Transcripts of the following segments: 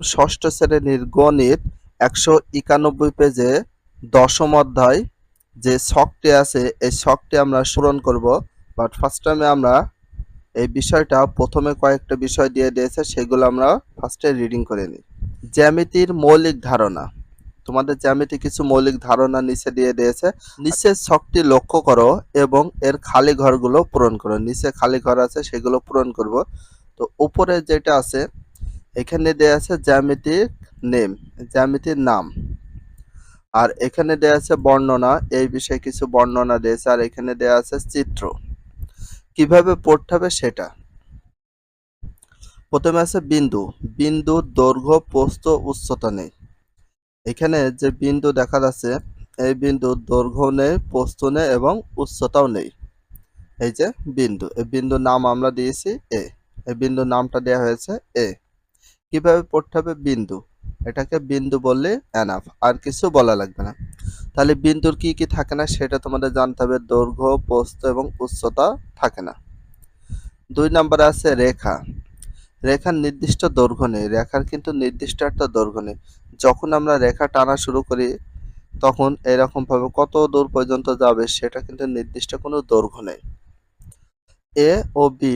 ষষ্ঠ শ্রেণির গণিত একশো একানব্বই পেজে দশম অধ্যায় যে শখটি আছে, এই শখটি আমরা পূরণ করব। বাট ফার্স্ট টাইমে আমরা এই বিষয়টা প্রথমে কয়েকটা বিষয় দিয়ে দিয়েছে, সেগুলো আমরা ফার্স্টে রিডিং করে নিই। জ্যামিতির মৌলিক ধারণা। তোমাদের জ্যামিতি কিছু মৌলিক ধারণা নিচে দিয়ে দিয়েছে। নিচের শখটি লক্ষ্য করো এবং এর খালি ঘরগুলো পূরণ করো। নিচে খালি ঘর আছে, সেগুলো পূরণ করব। তো উপরে যেটা আছে এখানে দেয়া আছে জ্যামিতিক নেম, জ্যামিতির নাম। আর এখানে দেয়া আছে বর্ণনা, এই বিষয়ে কিছু বর্ণনা দিয়েছে। আর এখানে দেয়া আছে চিত্র। কীভাবে পড়তে হবে সেটা? প্রথমে আছে বিন্দু। বিন্দুর দৈর্ঘ্য, প্রস্থ, উচ্চতা নেই। এখানে যে বিন্দু দেখা যাচ্ছে, এই বিন্দুর দৈর্ঘ্য নেই, প্রস্থ নেই এবং উচ্চতাও নেই। এই যে বিন্দু। এই বিন্দুর নাম আমরা দিয়েছি এ এই বিন্দুর নামটা দেওয়া হয়েছে এ কীভাবে পড়তে হবে? বিন্দু। এটাকে বিন্দু বললে এনাফ আর কিছু বলা লাগবে না। তাহলে বিন্দুর কি কি থাকে না সেটা তোমাদের জানতে হবে। দৈর্ঘ্য, প্রস্থ এবং উচ্চতা থাকে না। দুই নম্বরে আছে রেখা। রেখার নির্দিষ্ট দৈর্ঘ্য নেই। রেখার কিন্তু নির্দিষ্ট একটা দৈর্ঘ্য নেই। যখন আমরা রেখা টানা শুরু করি, তখন এরকমভাবে কত দূর পর্যন্ত যাবে সেটা কিন্তু নির্দিষ্ট কোনো দৈর্ঘ্য নেই। এ ও বি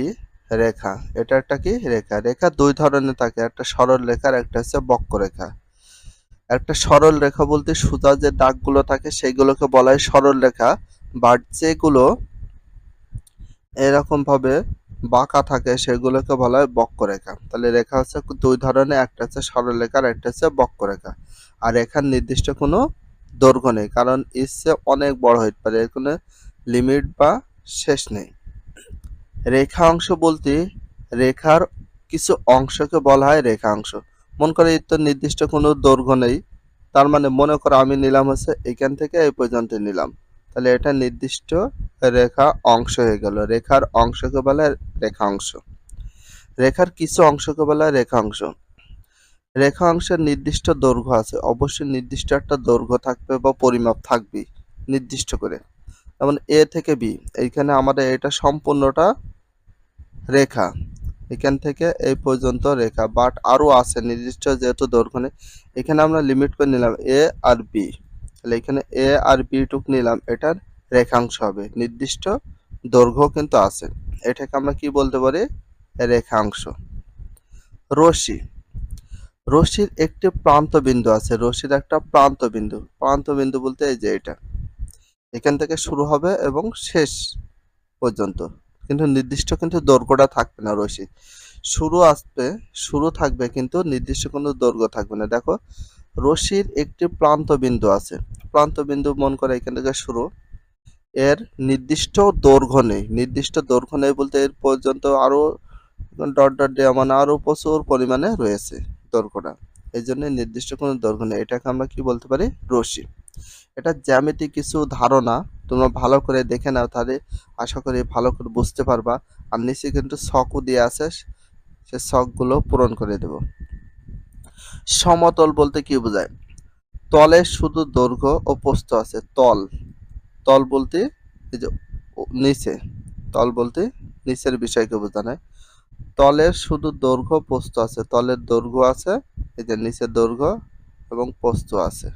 রেখা। এটা একটা কি? রেখা। রেখা দুই ধরনের থাকে। একটা সরল রেখা আর একটা হচ্ছে বক্ররেখা একটা সরল রেখা বলতে সোজা যে দাগগুলো থাকে সেগুলোকে বলা হয় সরল রেখা। বাট যেগুলো এরকম ভাবে বাঁকা থাকে সেগুলোকে বলা হয় বক্ররেখা তাহলে রেখা হচ্ছে দুই ধরনের। একটা হচ্ছে সরল রেখা আর একটা হচ্ছে বক্ররেখা আর রেখার নির্দিষ্ট কোনো দৈর্ঘ্য নেই। কারণ ইচ্ছে অনেক বড় হতে পারে এর কোনো লিমিট বা শেষ নেই। রেখা অংশ বলতে রেখার কিছু অংশকে বলা হয় রেখা অংশ মনে করে এর তো নির্দিষ্ট কোনো দৈর্ঘ্য নেই। তার মানে মনে করো আমি নিলাম হচ্ছে এখান থেকে এই পর্যন্ত নিলাম। তাহলে এটা নির্দিষ্ট রেখা অংশ হয়ে গেল। রেখার অংশকে বলা রেখা অংশ রেখার কিছু অংশকে বলা রেখা অংশ রেখা অংশের নির্দিষ্ট দৈর্ঘ্য আছে। অবশ্যই নির্দিষ্ট একটা দৈর্ঘ্য থাকবে বা পরিমাপ থাকবে নির্দিষ্ট করে। যেমন এ থেকে বি। এইখানে আমাদের এটা সম্পূর্ণটা রেখা। এখান থেকে এই পর্যন্ত রেখা বাট আরও আছে নির্দিষ্ট যেহেতু দৈর্ঘ্য এখানে আমরা লিমিট করে নিলাম এ আর বি তাহলে এখানে এ আর বি টুক নিলাম, এটার রেখাংশ হবে। নির্দিষ্ট দৈর্ঘ্য কিন্তু আছে। এটাকে আমরা কি বলতে পারি? রেখাংশ। রশি রশির একটি প্রান্ত বিন্দু আছে রশির একটা প্রান্ত বিন্দু। প্রান্ত বিন্দু বলতে এই যে এটা। এখান থেকে শুরু হবে এবং শেষ পর্যন্ত। কিন্তু নির্দিষ্ট কিন্তু দৈর্ঘ্যটা থাকবে না রশি শুরু আসবে, শুরু থাকবে কিন্তু নির্দিষ্ট কোনো দৈর্ঘ্য থাকবে না। দেখো রশির একটি প্রান্ত বিন্দু আছে। প্রান্ত বিন্দু মন করে এখান থেকে শুরু। এর নির্দিষ্ট দৈর্ঘ্য নেই। নির্দিষ্ট দৈর্ঘ্য নেই বলতে এর পর্যন্ত আরও ডট ডট দেওয়া মানে আরও প্রচুর পরিমাণে রয়েছে দৈর্ঘ্যটা। এই জন্য নির্দিষ্ট কোনো দৈর্ঘ্য নেই। এটাকে আমরা কি বলতে পারি? রশি এটা জ্যামিতি কিছু ধারণা তোমরা ভালো করে দেখে নাও তাহলে আশা করি ভালো করে বুঝতে পারবা। আর নিচে কিন্তু শকও দিয়ে আছে, সে শকগুলো পূরণ করে দেব। সমতল বলতে কি বোঝায়? তলে শুধু দৈর্ঘ্য ও প্রস্থ আছে, তল। তল বলতে এই যে নিচে, তল বলতে নিচের বিষয়কে বোঝানো তলের শুধু দৈর্ঘ্য প্রস্থ আছে, তলের দৈর্ঘ্য আছে, এই যে নিচের দৈর্ঘ্য এবং প্রস্থ আছে।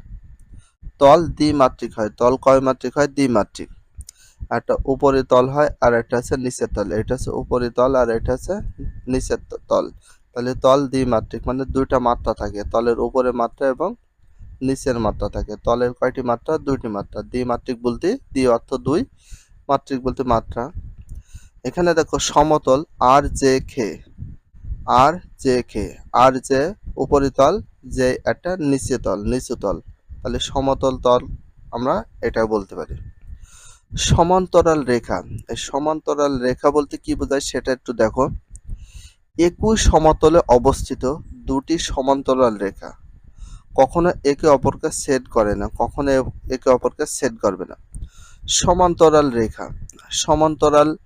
তল দ্বিমাত্রিক হয়। তল কয় মাত্রিক হয়? দ্বিমাত্রিক। একটা উপরে তল হয় আর একটা আছে নিচের তল। এটা হচ্ছে উপরে তল আর এটা হচ্ছে নিচের তল। তাহলে তল দ্বিমাত্রিক মানে দুইটা মাত্রা থাকে। তলের উপরে মাত্রা এবং নিচের মাত্রা থাকে। তলের কয়টি মাত্রা? দুইটি মাত্রা। দ্বিমাত্রিক বলতে দ্বি অর্থ দুই, মাত্রিক বলতে মাত্রা। এখানে দেখো সমতল আর জে খে। আর জে খে। আর যে উপরিতল যে একটা নিচে তল, নিচু তল। তাহলে সমতল তল আমরা এটা বলতে পারি। সমান্তরাল রেখা। এই সমান্তরাল রেখা বলতে কি বোঝায় সেটা একটু দেখো। একই সমতলে অবস্থিত দুটি সমান্তরাল রেখা। কখনো একে অপরকে সেট করে না, কখনো একে অপরকে সেট করবে না। সমান্তরাল রেখা। সমান্তরাল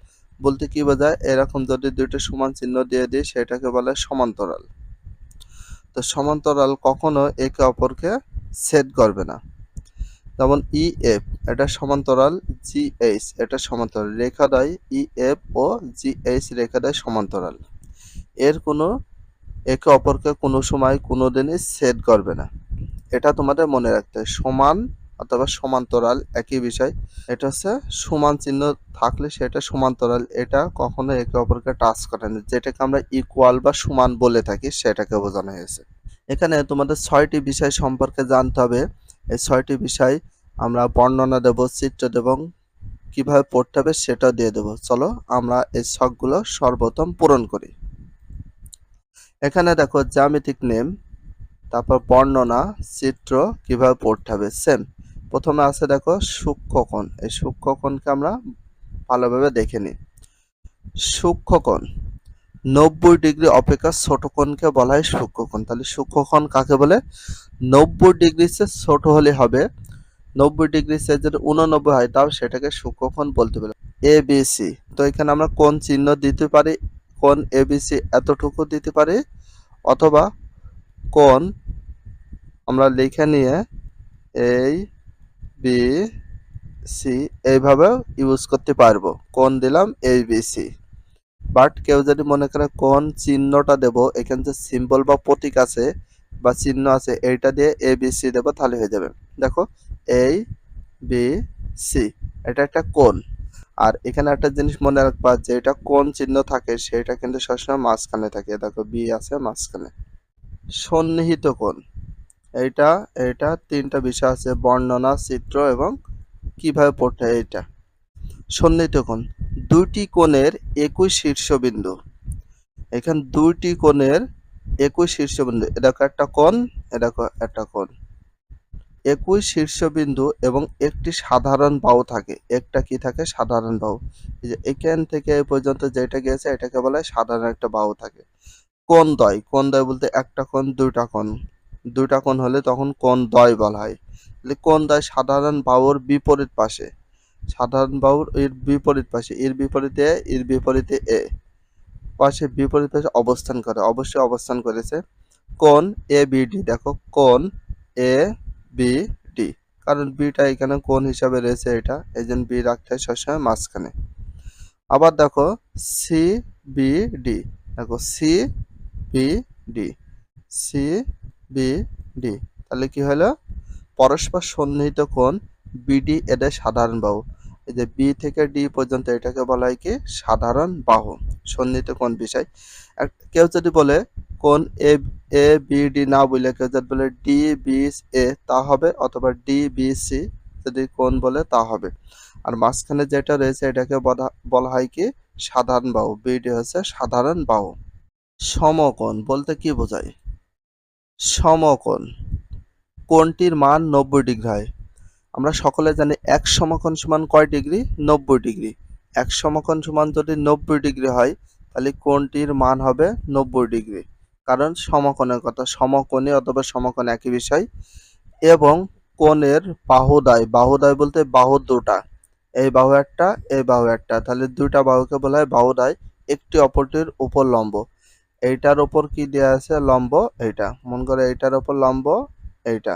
বলতে কি বোঝায়? এরকম যদি দুইটা সমান চিহ্ন দিয়ে দিই, সেটাকে বলে সমান্তরাল। তো সমান্তরাল কখনো একে অপরকে সেট করবে না। যেমন ই এফ এটা সমান্তরাল জি এইচ এটা সমান্তরাল। রেখাদ্বয় E F O G H রেখাদ্বয় সমান্তরাল। এর কোনো, একে অপরকে কোনো সময় কোনো দিনই ছেদ করবে না। এটা তোমাদের মনে রাখতে সমান অথবা সমান্তরাল একই বিষয়। এটা হচ্ছে সমান চিহ্ন থাকলে সেটা সমান্তরাল। এটা কখনো একে অপরকে টাচ করে না। যেটাকে আমরা ইকুয়াল বা সমান বলে থাকি, সেটাকে বোঝানো হয়েছে। এখানে তোমাদের ছয়টি বিষয় সম্পর্কে জানতে হবে। এই ছয়টি বিষয় আমরা বর্ণনা দেব, চিত্র দেব, কীভাবে পড়তে হবে সেটাও দিয়ে দেব। চলো আমরা এই ছকগুলো সর্বপ্রথম পূরণ করি। এখানে দেখো জ্যামিতিক নেম, তারপর বর্ণনা, চিত্র, কীভাবে পড়তে হবে, সেম। প্রথমে আছে দেখো সূক্ষ্মকোণ। এই সূক্ষ্মকোণকে আমরা ভালোভাবে দেখে নিই। সূক্ষ্মকোণ। নব্বই ডিগ্রি অপেক্ষা ছোট কোণকে বলা হয় সূক্ষ্মকোণ তাহলে সূক্ষ্মকোণ কাকে বলে? নব্বই ডিগ্রি সে ছোট হলে হবে। নব্বই ডিগ্রি সে যদি উননব্বই হয়, তাও সেটাকে সূক্ষ্মকোণ বলতে পারে। এ সি তো এখানে আমরা কোন চিহ্ন দিতে পারি। কোন এ সি এতটুকু দিতে পারি। অথবা কোন আমরা লিখে নিয়ে এই বি সি এইভাবে ইউজ করতে পারব। কোন দিলাম এই বি সি বাট কেউ যদি মনে করে কোন চিহ্নটা দেব, এখানে যে সিম্বল বা প্রতীক আছে বা চিহ্ন আছে, এইটা দিয়ে এ বি সি দেবো, তাহলে হয়ে যাবে। দেখো এই বি সি এটা একটা কোন আর এখানে একটা জিনিস মনে রাখবা যে এটা কোন চিহ্ন থাকে, সেটা কিন্তু সবসময় মাঝখানে থাকে। দেখো বি আছে মাঝখানে। সন্নিহিত কোণ। এইটা এইটা, তিনটা বিষয় আছে, বর্ণনা, চিত্র এবং কীভাবে পড়তে এইটা। সন্নিহিত কোণ। দুইটি কোণের একই শীর্ষবিন্দু। এখানে দুইটি কোণের একই শীর্ষবিন্দু। এরকম একটা কোণ এরকম একটা কোণ। একই শীর্ষবিন্দু এবং একটি সাধারণ বাহু থাকে। একটা কি থাকে? সাধারণ বাহু। এখান থেকে এই পর্যন্ত যেটা গিয়েছে, এটাকে বলা সাধারণ একটা বাহু থাকে। কোন দয়। কোন দয় বলতে একটা কোণ, দুইটা কোণ। দুইটা কোণ হলে তখন কোন দয় বলা হয়। কোণ দয় সাধারণ বাহুর বিপরীত পাশে। সাধারণ বাহুর এর বিপরীত পাশে, এর বিপরীতে এর বিপরীতে এ। পাশে বিপরীত পাশে অবস্থান করে, অবশ্যই অবস্থান করেছে। কোন এ, বি, ডি, দেখো কোন এ, বি, ডি। কারণ বিটা এখানে কোন হিসাবে রয়েছে এটা এই জন্য বি রাখতে হয় সবসময় মাঝখানে। আবার দেখো, সি, বি, ডি। দেখো, C, B, D. C, B, D. তাহলে কি হলো? পরস্পর সন্নিহিত কোণ বিডি এদের সাধারণ বাহু। এই যে বি থেকে ডি পর্যন্ত এটাকে বলা হয় কি? সাধারণ বাহু। সন্নিহিত কোন বিষয়? কেউ যদি বলে কোন এ এ, বি, ডি না বলে, কেউ যদি বলে ডি, বি, এ, তা হবে অথবা ডি, বি, সি যদি কোন বলে, তা হবে। আর মাঝখানে যেটা রয়েছে এটাকে বলা হয় কি? সাধারণ বাহু। বিডি হচ্ছে সাধারণ বাহু। সমকোণ বলতে কি বোঝায়? সমকোণ। কোণটির মান নব্বই ডিগ্রি হয়? আমরা সকলে জানি এক সমকোণ সমান কয় ডিগ্রি? নব্বই ডিগ্রি। এক সমকোণ সমান যদি নব্বই ডিগ্রি হয়, তাহলে কোণটির মান হবে নব্বই ডিগ্রি? কারণ সমকোণের কথা, সমকোণী অথবা সমকোণ একই বিষয়। এবং কোণের বাহুদায় বাহুদায় বলতে বাহু দুটা। এই বাহু একটা, এই বাহু একটা। তাহলে দুইটা বাহুকে বলা হয় বাহুদায়, একটি অপরটির উপর লম্ব। এইটার ওপর কি দেওয়া আছে? লম্ব এইটা। মন করে এইটার ওপর লম্ব এইটা।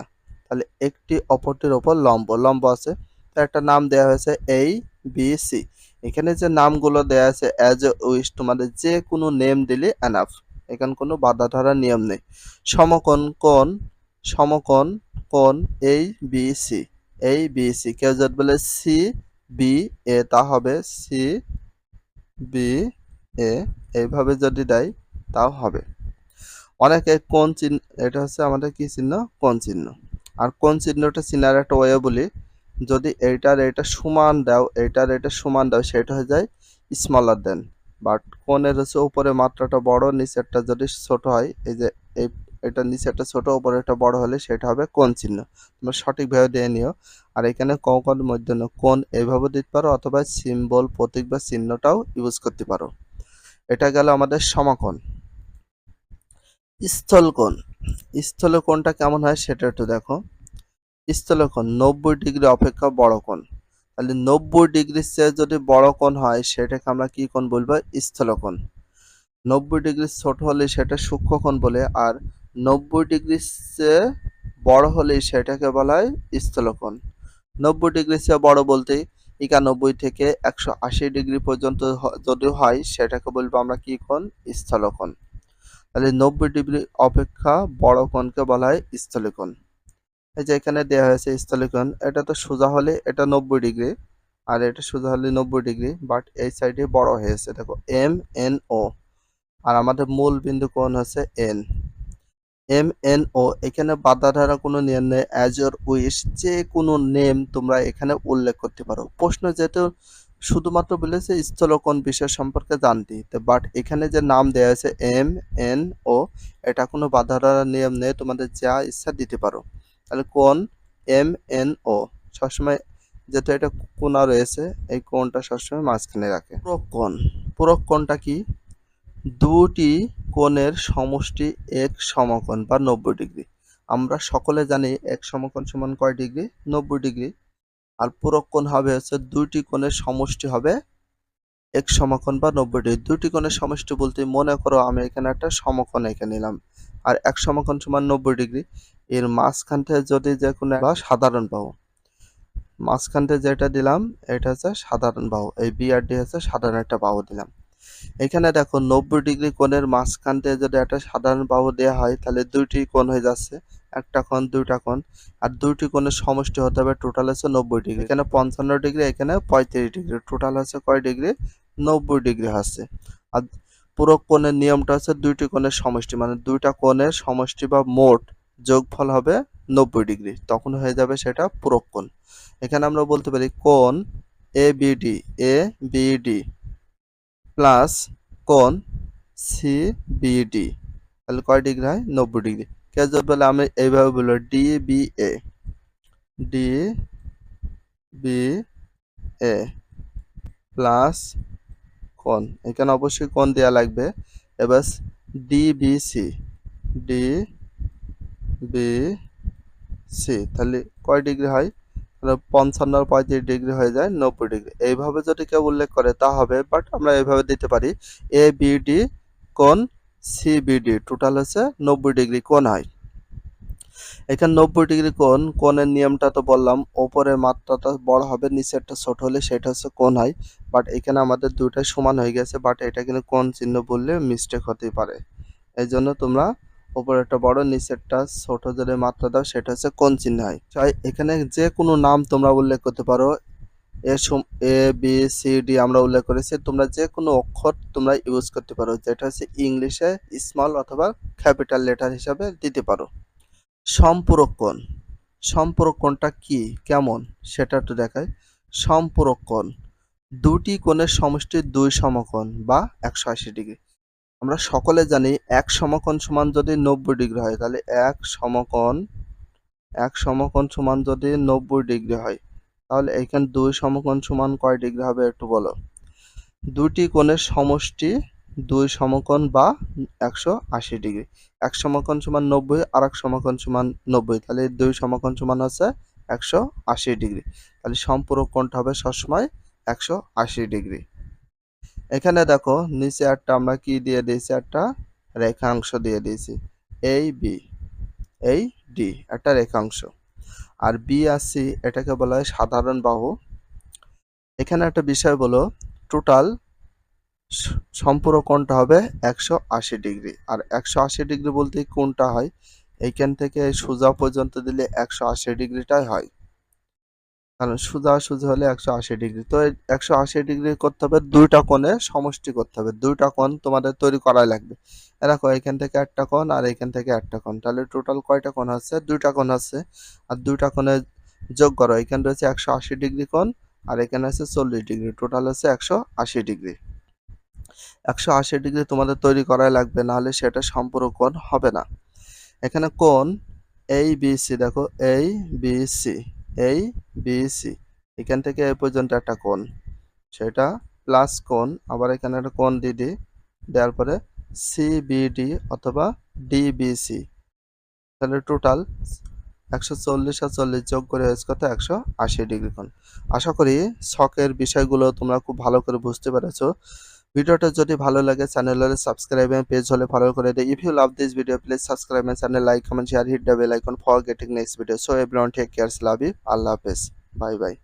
তাহলে একটি অপরটির ওপর লম্ব লম্ব আছে তো একটা নাম দেওয়া হয়েছে এই বি সি এখানে যে নামগুলো দেওয়া আছে অ্যাজ এ উইশ তোমাদের যে কোনো নেম দিলে এনাফ এখানে কোনো বাধা নিয়ম নেই। সমকোণ, কোণ সমকোণ, কোণ এই বি সি এই বি সি কেউ যদি বলে সি বি এ তা হবে সি বি এ এইভাবে যদি দেয়, তাও হবে। অনেকে কোন চিহ্ন, এটা হচ্ছে আমাদের কি চিহ্ন? কোন চিহ্ন। আর কোন চিহ্নটা চিনার একটা ওয়ে বলি, যদি এইটার এটা সমান দাও এইটার এটা সমান দাও, সেটা হয়ে যায় স্মলার দেন বাট কোণের হচ্ছে উপরে মাত্রাটা বড়, নিচেরটা যদি ছোট হয়, এই যে এই, এটা নিচেরটা ছোট উপরে একটা বড় হলে সেটা হবে কোন চিহ্ন। তোমরা সঠিকভাবে দিয়ে নিও। আর এখানে কঙ্কন মধ্য কোন এইভাবে দিতে পারো অথবা সিম্বল প্রতীক বা চিহ্নটাও ইউজ করতে পারো। এটা গেল আমাদের সমাকোণ। স্থলকোণ স্থলকোণটা কেমন হয় সেটা একটু দেখো। স্থলকোণ, নব্বই ডিগ্রি অপেক্ষা বড় কোণ। তাহলে নব্বই ডিগ্রির চেয়ে যদি বড় কোণ হয়, সেটাকে আমরা কি কোণ বলব? স্থলকোণ। নব্বই ডিগ্রি ছোট হলে সেটা সূক্ষ্মকোণ বলে, আর নব্বই ডিগ্রির চেয়ে বড় হলে সেটাকে বলা হয় স্থলকোণ। নব্বই ডিগ্রির চেয়ে বড় বলতে একানব্বই থেকে একশো আশি ডিগ্রি পর্যন্ত যদি হয়, সেটাকে বলব আমরা কি কোণ? স্থলকোণ। তাহলে নব্বই ডিগ্রি অপেক্ষা বড় কোণকে বলা হয় স্থলিকোণ। এই যে এখানে দেওয়া হয়েছে স্থলিকোণ, এটা তো সোজা হলে এটা নব্বই ডিগ্রি আর এটা সোজা হলে নব্বই ডিগ্রি বাট এই সাইডে বড় হয়েছে। দেখো এম এন ও আর আমাদের মূল বিন্দু কোণ হচ্ছে এন এম এন ও এখানে বাধা ধারা কোনো নিয়ম নেই অ্যাজ ইউর উইশ যে কোনো নেম তোমরা এখানে উল্লেখ করতে পারো। প্রশ্ন যেহেতু শুধুমাত্র বলেছে স্থলকোণ বিষয় সম্পর্কে জানতে, তো বাট এখানে যে নাম দেওয়া আছে এম এন ও এটা কোনো বাধা নিয়ম নেই, তোমাদের যা ইচ্ছা দিতে পারো। তাহলে কোন এম এন ও সবসময় যেহেতু এটা কোনা রয়েছে, এই কোণটা সবসময় মাঝখানে রাখে। পুরো কোণ, পুরো কোণটা কি? দুটি কোণের সমষ্টি এক সমকোণ বা নব্বই ডিগ্রি। আমরা সকলে জানি এক সমকোণ সমান কয় ডিগ্রি? নব্বই ডিগ্রি। আর পূরক কোণ হবে হচ্ছে দুইটি কোণের সমষ্টি হবে এক সমকোণ বা নব্বই ডিগ্রি দুটি কোণের সমষ্টি বলতে মনে করো আমি এখানে একটা সমকোণ এঁকে নিলাম। আর এক সমকোণ সমান নব্বই ডিগ্রি। এর মাঝখান থেকে যদি যে কোনো সাধারণ বাহু। মাঝখান থেকে যেটা দিলাম, এটা হচ্ছে সাধারণ বাহু। এই বি আর ডি হচ্ছে সাধারণ একটা বাহু দিলাম। এখানে দেখো নব্বই ডিগ্রি কোণের মাঝখান যদি একটা সাধারণ বাহু দেওয়া হয়, তাহলে দুইটি কোণ হয়ে যাচ্ছে। একটা কোণ, দুইটা কোণ, আর দুইটি কোণের সমষ্টি হতে হবে টোটাল হচ্ছে নব্বই ডিগ্রি এখানে পঞ্চান্ন ডিগ্রি এখানে পঁয়ত্রিশ ডিগ্রি টোটাল হচ্ছে কয় ডিগ্রি নব্বই ডিগ্রি হচ্ছে। আর পুরো কোণের নিয়মটা হচ্ছে দুইটি কোণের সমষ্টি মানে দুইটা কোণের সমষ্টি বা মোট যোগফল হবে নব্বই ডিগ্রি তখন হয়ে যাবে সেটা পুরক কোণ। এখানে আমরা বলতে পারি কোণ A BD A BD plus কোণ সি বিডি তাহলে কয় ডিগ্রি হয়? নব্বই ডিগ্রি কেউ বলে আমি এইভাবে বলব, D B A, D B A plus কোন, এখানে অবশ্যই কোন দেওয়া লাগবে, এবার D B C, D B C, তাহলে কয় ডিগ্রি হয়? পঞ্চান্ন আর পঁয়ত্রিশ ডিগ্রি হয়ে যায়, নব্বই ডিগ্রি। এইভাবে যদি কেউ উল্লেখ করে তা হবে বাট আমরা এইভাবে দিতে পারি এ বিডি কোণ সিবিডি টোটাল হচ্ছে নব্বই ডিগ্রি কোণ হয়। এখানে নব্বই ডিগ্রি কোণ, কোণের নিয়মটা তো বললাম, ওপরের মাত্রাটা বড় হবে, নিচেরটা ছোট হলে সেটা হচ্ছে কোণ হয়। বাট এখানে আমাদের দুইটাই সমান হয়ে গেছে বাট এটা কিন্তু কোণ চিহ্ন বললে মিস্টেক হতেই পারে। এই জন্য তোমরা উপরেরটা বড়, নিচেরটা ছোট যদি মাত্রা দাও, সেটা হচ্ছে কোন চিহ্ন হয়। এখানে যে কোনো নাম তোমরা উল্লেখ করতে পারো এ বি, সি, ডি আমরা উল্লেখ করেছি। তোমরা যে কোনো অক্ষর তোমরা ইউজ করতে পারো। যেটা হচ্ছে ইংলিশে স্মল অথবা ক্যাপিটাল লেটার হিসাবে দিতে পারো। সম্পূরক কোণ। সম্পূরক কোণটা কি? কেমন? সেটা একটু দেখায় সম্পূরক কোণ। দুটি কোণের সমষ্টি দুই সমকোণ বা একশো আশি ডিগ্রি। আমরা সকলে জানি এক সমকোণ সমান যদি নব্বই ডিগ্রি হয়, তাহলে এক সমকোণ এক সমকোণ সমান যদি নব্বই ডিগ্রি হয়। তাহলে এখানে দুই সমকোণ সমান কয় ডিগ্রি হবে একটু বলো? দুটি কোণের সমষ্টি দুই সমকোণ বা একশো আশি ডিগ্রি। এক সমকোণ সমান নব্বই আর এক সমকোণ সমান নব্বই। তাহলে দুই সমকোণ সমান হচ্ছে একশো আশি ডিগ্রি। তাহলে সম্পূরক কোণটা হবে সবসময় একশো আশি ডিগ্রি। এখানে দেখো, নিচে একটা আমরা কি দিয়ে দিয়েছি? একটা রেখাংশ দিয়ে দিয়েছি। এই বি এই ডি একটা রেখাংশ। আর বি আর সি এটাকে বলা হয় সাধারণ বাহু। এখানে একটা বিষয় বলো টোটাল সম্পূর্ণ কোণটা হবে একশো আশি ডিগ্রি। আর একশো আশি ডিগ্রি বলতে কোনটা হয়? এইখান থেকে সোজা পর্যন্ত দিলে একশো আশি ডিগ্রিটাই হয়। কারণ সোজা সোজা হলে একশো আশি ডিগ্রি। তো একশো আশি ডিগ্রি করতে হবে দুইটা কোণে, সমষ্টি করতে হবে। দুইটা কোণ তোমাদের তৈরি করাই লাগবে। দেখো, এখান থেকে একটা কোণ আর এখান থেকে একটা কোণ। তাহলে টোটাল কয়টা কোণ আছে? দুইটা কোণ আছে। আর দুইটা কোণে যোগ করো। এখানে রয়েছে একশো আশি ডিগ্রি কোণ আর এখানে আছে চল্লিশ ডিগ্রি। টোটাল হচ্ছে একশো আশি ডিগ্রি। একশো আশি ডিগ্রি তোমাদের তৈরি করাই লাগবে, নাহলে সেটা সম্পূর্ণ কোণ হবে না। এখানে কোণ এই বি সি দেখো এই বি সি এই বি সি এখান থেকে এই পর্যন্ত একটা কোণ। সেটা প্লাস কোণ, আবার এখানে একটা কোণ দিই দেওয়ার পরে সিবিডি অথবা ডিবিসি তাহলে টোটাল একশো চল্লিশ আর চল্লিশ যোগ করে হয়েছে কত? একশো আশি ডিগ্রি কোণ। আশা করি শখের বিষয়গুলো তোমরা খুব ভালো করে বুঝতে পেরেছ। ভিডিওটা যদি ভালো লাগে চ্যানেল হলে সাবস্ক্রাইব এবং পেজ হলে ফলো করে দেয় if you love this video please subscribe and channel like comment share hit the bell icon for getting next video so everyone take cares love you আল্লাহ হাফেজ। Bye bye